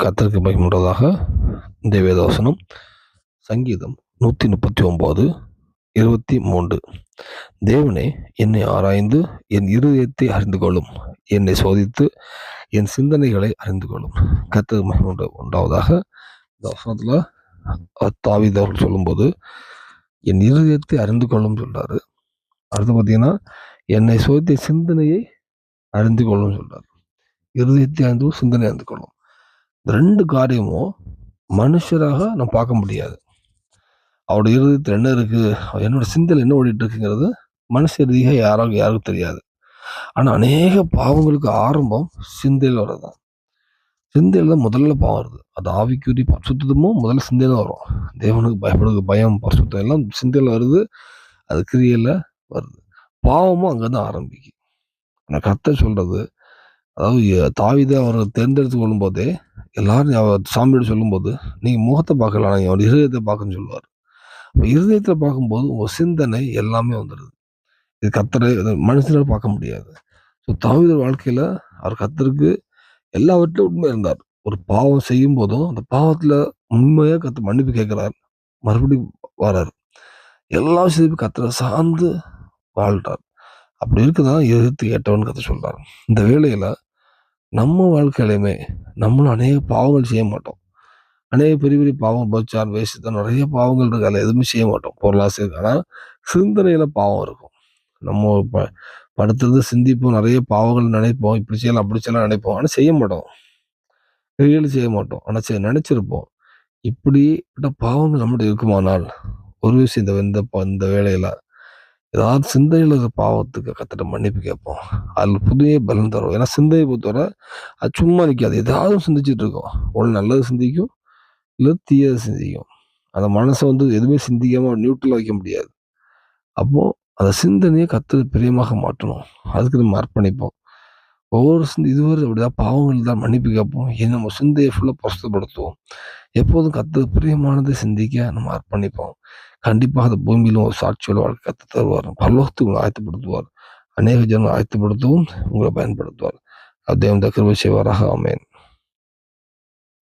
கத்தருக்கு மகிமுன்றதாக இந்த வேதவசனம் சங்கீதம் நூற்றி முப்பத்தி ஒம்பது இருபத்தி மூன்று தேவனே என்னை ஆராய்ந்து என் இருதயத்தை அறிந்து கொள்ளும் என்னை சோதித்து என் சிந்தனைகளை அறிந்து கொள்ளும் கத்தருக்கு மகிமுண்ட உண்டாவதாக. இந்த வசனத்தில் தாவிதவர்கள் சொல்லும்போது என் இருதயத்தை அறிந்து கொள்ளும் சொல்றாரு. அடுத்து பார்த்தீங்கன்னா என்னை சோதித்த சிந்தனையை அறிந்து கொள்ளும் சொல்கிறார் இருதயத்தை அறிந்து சிந்தனை அறிந்து கொள்ளும் ரெண்டு காரியமும் மனுஷராக நம்ம பார்க்க முடியாது. அவருடைய இருதயத்தில் என்ன இருக்குது என்னோட சிந்தையில் என்ன ஓடிட்டு இருக்குங்கிறது மனுஷ ரீதியாக யாராக யாருக்கும் தெரியாது. ஆனால் அநேக பாவங்களுக்கு ஆரம்பம் சிந்தையில் வரதான் சிந்தையில் தான் முதல்ல பாவம் வருது. அது ஆவிக்குரிய பரிசுத்தமும் முதல்ல சிந்தையில் தான் வரும். தேவனுக்கு பயப்படுறது பயம் பரிசுத்தம் எல்லாம் சிந்தையில் வருது. அது கிரியையில் வருது. பாவமும் அங்கே தான் ஆரம்பிக்கும் ஆனால் கத்தை சொல்கிறது அதாவது தாவிதை அவர் தேர்ந்தெடுத்து கொள்ளும்போதே எல்லாரும் அவர் சாமியோட சொல்லும்போது நீங்கள் முகத்தை பார்க்கலாம் நீங்கள் அவர் இருதயத்தை பார்க்கணும்னு சொல்லுவார். அப்போ இருதயத்தில் பார்க்கும்போது உங்கள் சிந்தனை எல்லாமே வந்துடுது இது கத்தரை மனுஷனால் பார்க்க முடியாது. ஸோ தாவிதர் வாழ்க்கையில் அவர் கத்தருக்கு எல்லாவற்றிலும் உண்மை இருந்தார். ஒரு பாவம் செய்யும் போதும் அந்த பாவத்தில் உண்மையாக கற்று மன்னிப்பு கேட்குறார். மறுபடியும் வரார். எல்லா விஷயத்தையும் கத்தரை சார்ந்து வாழ்கிறார் அப்படி இருக்குதான் எதிர்த்து கேட்டவன் கதை சொல்கிறார் இந்த வேலையில் நம்ம வாழ்க்கையிலுமே நம்மளும் அநேக பாவங்கள் செய்ய மாட்டோம். அநேக பெரிய பெரிய பாவம் பச்சான் வேசித்தான் நிறைய பாவங்கள் இருக்கு. அதில் எதுவுமே செய்ய மாட்டோம். பொருளாசை ஆனால் சிந்தனையில் பாவம் இருக்கும். நம்ம ப படுத்துறது சிந்திப்போம். நிறைய பாவங்கள் நினைப்போம். இப்படி செய்யலாம் அப்படி செய்யலாம் நினைப்போம். ஆனால் செய்ய மாட்டோம். ரியல் செய்ய மாட்டோம். ஆனால் நினச்சிருப்போம் நினைச்சிருப்போம். இப்படிப்பட்ட பாவங்கள் நம்மகிட்ட இருக்குமானால் ஒரு விஷயம் இந்த இந்த வேலையில் ஏதாவது சிந்தையில் இருக்கிற பாவத்துக்கு கத்திட்ட மன்னிப்பு கேட்போம். அதில் புதிய பலன் தரும். ஏன்னா சிந்தையை பொறுத்தவரை அது சும்மா நிற்காது. ஏதாவது சிந்திச்சுட்டு இருக்கோம். ஒன்று நல்லது சிந்திக்கும் இல்லை தீயது சிந்திக்கும். அந்த மனசை வந்து எதுவுமே சிந்திக்காமல் நியூட்ரல் வைக்க முடியாது. அப்போது அந்த சிந்தனையை கற்று பிரியமாக மாற்றணும். அதுக்கு நம்ம அர்ப்பணிப்போம். ஒவ்வொரு சிந்தி இதுவரை அப்படிதான் பாவங்கள் தான் மன்னிப்பு கேட்போம். ஏன் நம்ம சிந்தையை ஃபுல்லாக பிரசுத்தப்படுத்துவோம் எப்போதும் கத்து பிரியமானதை சிந்திக்க நம்ம அர்ப்பணிப்போம். கண்டிப்பாக அந்த பூமியிலும் ஒரு சாட்சியோட வாழ்க்கை கத்து தருவார். பரலோகத்துக்கு உங்களை ஆயத்தப்படுத்துவார். அநேக ஜனம் ஆயத்தப்படுத்தவும் உங்களை பயன்படுத்துவார். அது தேவன் செய்வாராக. அமேன்